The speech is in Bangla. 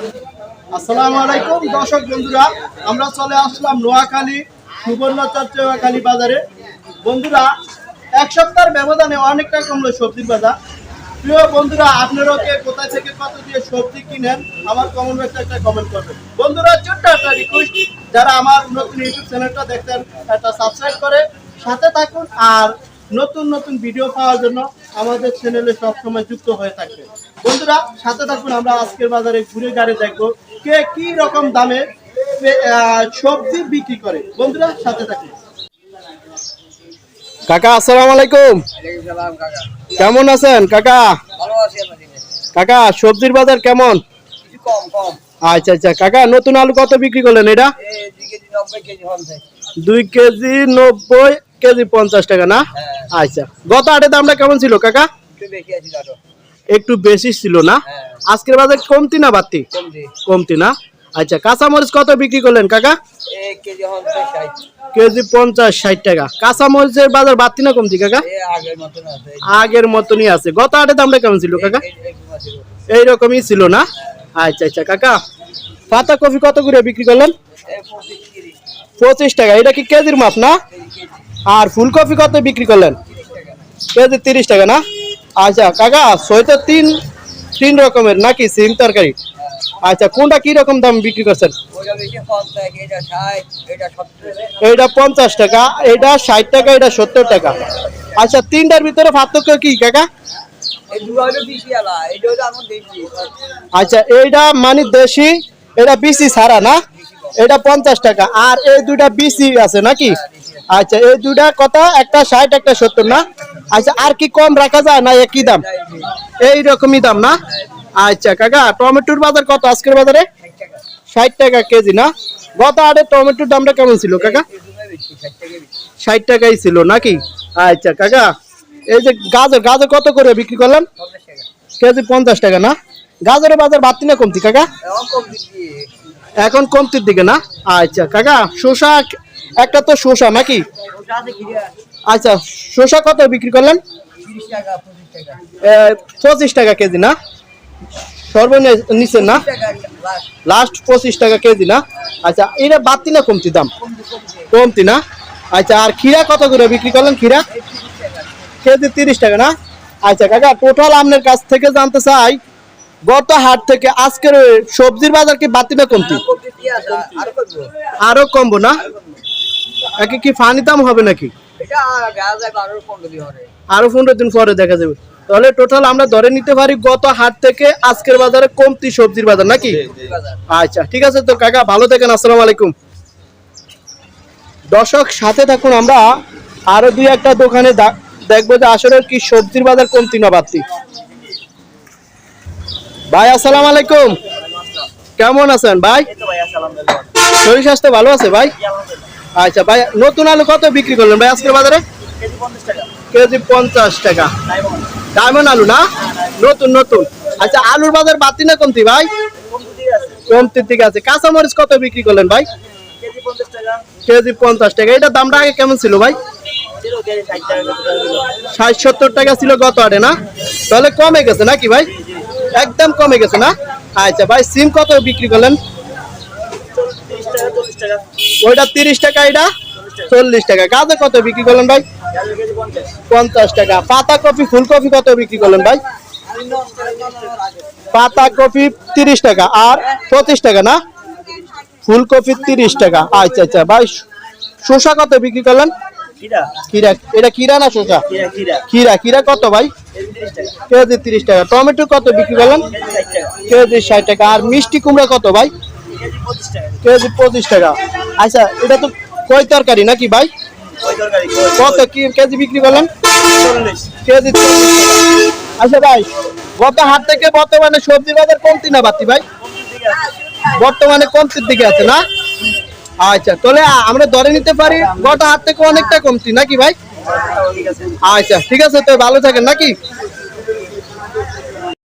আসসালামু আলাইকুম, দর্শক বন্ধুরা, আমরা চলে আসলাম নোয়াখালী সুবর্ণচর নোয়াখালী বাজারে। বন্ধুরা, এক সপ্তাহের ব্যবধানে অনেকটা কমলো সবজির বাজার। প্রিয় বন্ধুরা, আপনারাও কে কোথায় থেকে কত দিয়ে সবজি কিনেন, আমার কমেন্ট বক্সে একটা কমেন্ট করবেন। বন্ধুরা, ছোট্ট একটা রিকোয়েস্ট যারা আমার নতুন ইউটিউব চ্যানেলটা দেখতেন একটা সাবস্ক্রাইব করে, সাথে থাকুন আর নতুন নতুন ভিডিও পাওয়ার জন্য আমাদের চ্যানেলে সবসময় যুক্ত হয়ে থাকবে বন্ধুরা সাথে থাকুন আমরা আজকের বাজারে ঘুরে গাড়ি দেখব কে কি রকম দামে সবজি বিক্রি করে। বন্ধুরা সাথে থাকুন। কাকা আসসালামু আলাইকুম। কেমন আছেন কাকা? ভালো আছি আপনাদের। কাকা সবজির বাজার কেমন? কিছু কম কম। আচ্ছা আচ্ছা। কাকা নতুন আলু কত বিক্রি করলেন এটা? দুই কেজি নব্বই কেজি পঞ্চাশ। টাকা না? হ্যাঁ। আচ্ছা। গত আটে দামটা কেমন ছিল কাকা? একটু বেশি ছিল না। হ্যাঁ। আজকের বাজার কমতি না বাড়তি? কমতি। না? আচ্ছা কাঁচামরিচ কত বিক্রি করলেন কাকা? কেজি পঞ্চাশ ষাট। টাকা। কাঁচামরিচের বাজার বাড়তি না কমতি কাকা? আগের মতনই আছে। গত আটে দামটা কেমন ছিল কাকা। এইরকমই ছিল না? আচ্ছা আচ্ছা কাকা। পাতা কফি কত করে বিক্রি করলেন? পঁচিশ টাকা। এটা কি কেজির মাপ না? আর ফুলকপি কত বিক্রি করলেন? কেজি তিরিশ টাকা না? আচ্ছা কাকা সইতো তিন তিন রকমের নাকি সিম তরকারি? আচ্ছা কোনটা কি রকম দাম বিক্রি করছেন? এটা পঞ্চাশ টাকা এটা ষাট টাকা এটা সত্তর টাকা। আচ্ছা তিনটার ভিতরে পার্থক্য কি কাকা? আচ্ছা এইটা মানে দেশি এটা বিসি ছাড়া না? এটা পঞ্চাশ টাকা আর এই দুইটা বিসি আছে নাকি? আচ্ছা এই দুইটা কথা একটা ষাট একটা সত্তর না? আচ্ছা আর কি কম রাখা যায় না একই দাম? এই রকমই দাম না? আচ্ছা কাকা টমেটোর বাজার কত আজকের বাজারে? ষাট টাকা কেজি না? গত আড়ে টমেটোর দামটা কেমন ছিল কাকা? দুটো ষাট টাকাই ছিল নাকি? আচ্ছা কাকা এই যে গাজর গাজর কত করে বিক্রি করলেন? কেজি পঞ্চাশ টাকা না? গাজরের বাজার বাড়তি না কমতি কাকা? এখন কমতির দিকে না? আচ্ছা কাকা শসা একটা তো শসা নাকি? আচ্ছা শসা কত বিক্রি করলেন? পঁচিশ টাকা কেজি না? সর্বনিচে না? লাস্ট পঁচিশ টাকা কেজি না? আচ্ছা এটা বাড়তি না কমতি দাম? কমতে না? আচ্ছা আর খিরা কত করে বিক্রি করলেন খিরা এই তিরিশ টাকা কেজি তিরিশ টাকা না? আচ্ছা কাকা টোটাল আপনার কাছ থেকে জানতে চাই গত হাট থেকে আজকের সবজির বাজার কি বাড়তি না কমতি? আরও কমবো না? একে কি ফানি দাম হবে নাকি? আরও পনেরো দিন পরে। দেখা যাবে। তাহলে টোটাল আমরা ধরে নিতে পারি গত হাট থেকে আজকের বাজারে কমতি সবজির বাজার নাকি? আচ্ছা ঠিক আছে তো কাকা ভালো থাকেন আসসালামু আলাইকুম। দর্শক সাথে থাকুন আমরা। আরও দুই একটা দোকানে দেখব যে আসলে কি সবজির বাজার কমতি না বাড়তি। ভাই আসসালামু আলাইকুম। কেমন আছেন ভাই? শরীর স্বাস্থ্য ভালো আছে ভাই? আচ্ছা ভাই, নতুন আলু কত বিক্রি করলেন? ভাই, আজকের বাজারে? কেজি পঞ্চাশ টাকা। ডায়মন্ড আলু না? নতুন নতুন। আচ্ছা আলুর বাজার বাড়তি না কমতি, ভাই? কমতির দিকে আছে। কাঁচামরিচ কত বিক্রি করলেন, ভাই? কেজি পঞ্চাশ টাকা। এটার দামটা আগে কেমন ছিল, ভাই? ষাট, সত্তর টাকা ছিল গত আটে, না? তাহলে কমে গেছে নাকি, ভাই? একদম কমে গেছে, না? আচ্ছা ভাই, সিম কত বিক্রি করলেন? টাকা। ওইটা তিরিশ টাকা এটা চল্লিশ টাকা। গাজর কত বিক্রি করলেন ভাই? পঞ্চাশ টাকা। পাতা কপি ফুলকপি কত বিক্রি করলেন ভাই? পাতা কপি তিরিশ টাকা আর পঁচিশ টাকা না? ফুলকপি তিরিশ টাকা। আচ্ছা আচ্ছা। ভাই শসা কত বিক্রি করলেন? কিরা এটা কিরা না শসা? কিরা কিরা কত ভাই? কেজি তিরিশ টাকা। টমেটো কত বিক্রি করলেন? কেজি ষাট টাকা। আর মিষ্টি কুমড়া কত ভাই? কেজি পঁচিশ টাকা। আচ্ছা এটা তো কই তরকারি নাকি ভাই? কত কি কেজি বিক্রি করলেন? কেজি আচ্ছা ভাই গত হাট থেকে বর্তমানে সবজি বাজার কমতি না বাতি ভাই? বর্তমানে কমতির দিকে আছে না? আচ্ছা তাহলে আমরা ধরে নিতে পারি গত হাট থেকে অনেকটা কমতি নাকি ভাই? আচ্ছা ঠিক আছে তো ভালো থাকেন নাকি?